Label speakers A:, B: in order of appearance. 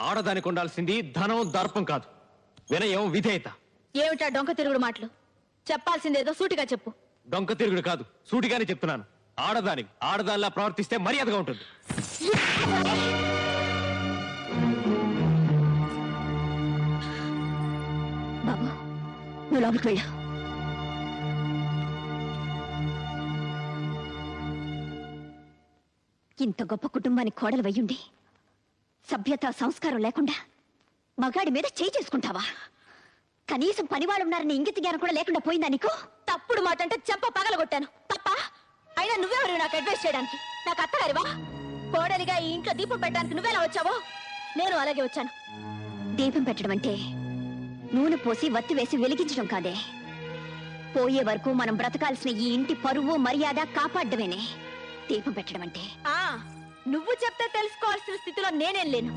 A: ఆడదానికి ఉండాల్సింది ధనం దర్పం కాదు. వినయం విధేయత.
B: ఏమిటా డొంక తిరుగుడు మాటలు? చెప్పాల్సిందేదో సూటిగా చెప్పు.
A: డొంక తిరుగుడు కాదు సూటిగానే చెప్తున్నాను. ఆడదానికి ఆడదానిలా ప్రవర్తిస్తే మర్యాదగా ఉంటుంది.
B: బాబు నువ్వు లోపలికి వెళ్ళు. ఇంత గొప్ప కుటుంబానికి కోడలు వయ్యుండి సభ్యత సంస్కారం లేకుండా మగాడి మీద చేయి చేసుకుంటావా? కనీసం పనివాళ్ళు ఉన్నారని ఇంగిత జ్ఞానం కూడా లేకుండా పోయిందా నీకు? తప్పుడు మాట అంటే చెంప పగలగొట్టాను. తప్ప? అయినా నువ్వెవరు నాకు అడ్వైస్ చేయడానికి? నాకు అత్తగారివా? కోడలిగా ఈ ఇంట్లో దీపం పెట్టడానికి నువ్వెలా వచ్చావో? నేను అలాగే వచ్చాను. దీపం పెట్టడం అంటే నూనె పోసి వత్తి వేసి వెలిగించడం కాదే. పోయే వరకు మనం బ్రతకాల్సిన ఈ ఇంటి పరువు మర్యాద కాపాడమేనే దీపం పెట్టడం అంటే? నువ్వు చెప్తే తెలుసుకోవాల్సిన స్థితిలో నేనేం లేను.